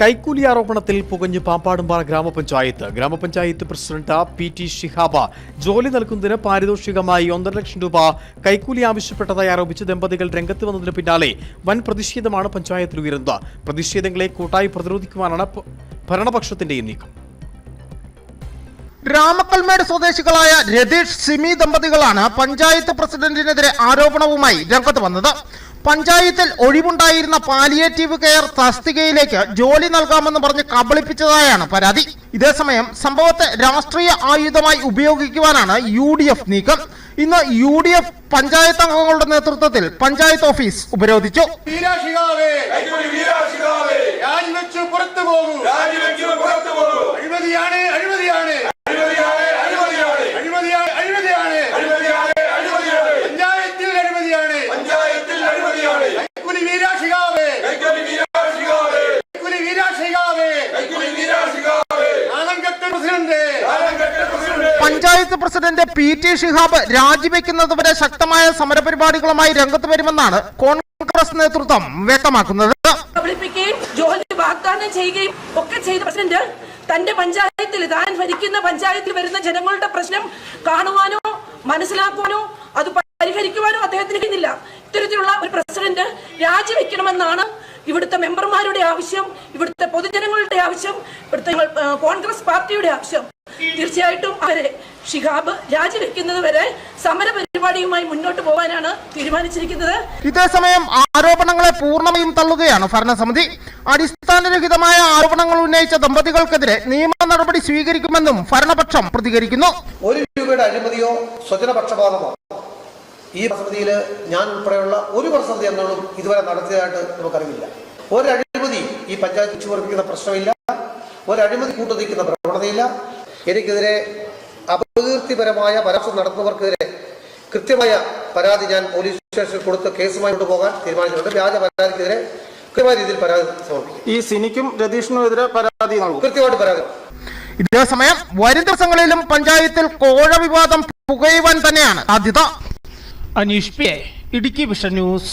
കൈക്കൂലി ആരോപണത്തിൽ പുകഞ്ഞ് പാമ്പാടുംപാറ ഗ്രാമപഞ്ചായത്ത്. ഗ്രാമപഞ്ചായത്ത് പ്രസിഡന്റ് പി ടി ഷിഹാബ ജോലി നൽകുന്നതിന് പാരിതോഷികമായി ഒന്നര ലക്ഷം രൂപ കൈക്കൂലി ആവശ്യപ്പെട്ടതായി ആരോപിച്ച് ദമ്പതികൾ രംഗത്ത് വന്നതിന് പിന്നാലെ വൻ പ്രതിഷേധമാണ് പഞ്ചായത്തിൽ ഉയരുന്നത്. പ്രതിഷേധങ്ങളെ കൂട്ടായി പ്രതിരോധിക്കുവാനാണ് ഭരണപക്ഷത്തിന്റെയും നീക്കം. രാമക്കൽമേട് സ്വദേശികളായ രതീഷ് സിമി ദമ്പതികളാണ് പഞ്ചായത്ത് പ്രസിഡന്റിനെതിരെ ആരോപണവുമായി രംഗത്ത് വന്നത്. പഞ്ചായത്തിൽ ഒഴിവുണ്ടായിരുന്ന പാലിയേറ്റീവ് കെയർ തസ്തികയിലേക്ക് ജോലി നൽകാമെന്ന് പറഞ്ഞ് കബളിപ്പിച്ചതായാണ് പരാതി. ഇതേസമയം സംഭവത്തെ രാഷ്ട്രീയ ആയുധമായി ഉപയോഗിക്കുവാനാണ് യു ഡി എഫ് നീക്കം. ഇന്ന് യു ഡി എഫ് പഞ്ചായത്ത് അംഗങ്ങളുടെ നേതൃത്വത്തിൽ പഞ്ചായത്ത് ഓഫീസ് ഉപരോധിച്ചു. പ്രസിഡന്റ് പി ടി ഷിഹാബ് രാജിവെക്കുന്നതുവരെ ശക്തമായ സമരപരിപാടികളുമായി രംഗത്ത് വരുമെന്നാണ് കോൺഗ്രസ് നേതൃത്വം വ്യക്തമാക്കുന്നത്. ഒക്കെ പ്രസിഡന്റ് തന്റെ പഞ്ചായത്തിൽ താൻ ഭരിക്കുന്ന പഞ്ചായത്തിൽ വരുന്ന ജനങ്ങളുടെ പ്രശ്നം കാണുവാനോ മനസ്സിലാക്കുവാനോ അത് പരിഹരിക്കുവാനോ അദ്ദേഹത്തിന് കഴിയുന്നില്ല. ഇത്തരത്തിലുള്ള ഒരു പ്രസിഡന്റ് രാജിവെക്കണമെന്നാണ് ഇവിടുത്തെ മെമ്പർമാരുടെ ആവശ്യം ഇവിടുത്തെ പൊതുജനങ്ങളുടെ ആവശ്യം ഇവിടുത്തെ കോൺഗ്രസ് പാർട്ടിയുടെ ആവശ്യം. തീർച്ചയായിട്ടും അവരെ ഷിഹാബ് രാജിവെക്കുന്നത് വരെ സമര പരിപാടിയുമായി മുന്നോട്ട് പോകാനാണ് തീരുമാനിച്ചിരിക്കുന്നത്. ഇതേസമയം ആരോപണങ്ങളെ പൂർണമായും തള്ളുകയാണ് ഭരണസമിതി. അടിസ്ഥാനരഹിതമായ ആരോപണങ്ങൾ ഉന്നയിച്ച ദമ്പതികൾക്കെതിരെ നിയമ നടപടി സ്വീകരിക്കുമെന്നും ഭരണപക്ഷം പ്രതികരിക്കുന്നു. ഒരു രൂപയുടെ അഴിമതിയോ സ്വജനപക്ഷപാതമോ? ഈ സമിതിയിൽ ഞാൻ ഉൾപ്പെടെയുള്ള ഒരു പ്രസമിതി അംഗങ്ങളും ഇതുവരെ നടത്തിയതായിട്ട് നമുക്കറിയില്ല ഒരഴിമതി ഈ പഞ്ചായത്ത് ചുവർപ്പിക്കുന്ന പ്രശ്നമില്ല. ഒരഴിമതി കൂട്ടുനിൽക്കുന്ന പ്രവണതയില്ല. എനിക്കെതിരെ അപകീർത്തിപരമായ പരാമർശം നടത്തുന്നവർക്കെതിരെ കൃത്യമായ പരാതി ഞാൻ പോലീസ് സ്റ്റേഷനിൽ കൊടുത്ത് കേസുമായി കൊണ്ടുപോകാൻ തീരുമാനിച്ചിട്ടുണ്ട്. വ്യാജ പരാതിക്കെതിരെ കൃത്യമായ രീതിയിൽ പരാതി സമർപ്പിക്കും. ഈ സിനിക്കും രതീഷിനും എതിരെ പരാതി നൽകും. കൃത്യമായിട്ട് പരാതി ഇതേസമയം വരും ദിവസങ്ങളിലും പഞ്ചായത്തിൽ കോഴ വിവാദം പുകയുവാൻ തന്നെയാണ്. സാധ്യത Aneesh P Idukki vision news.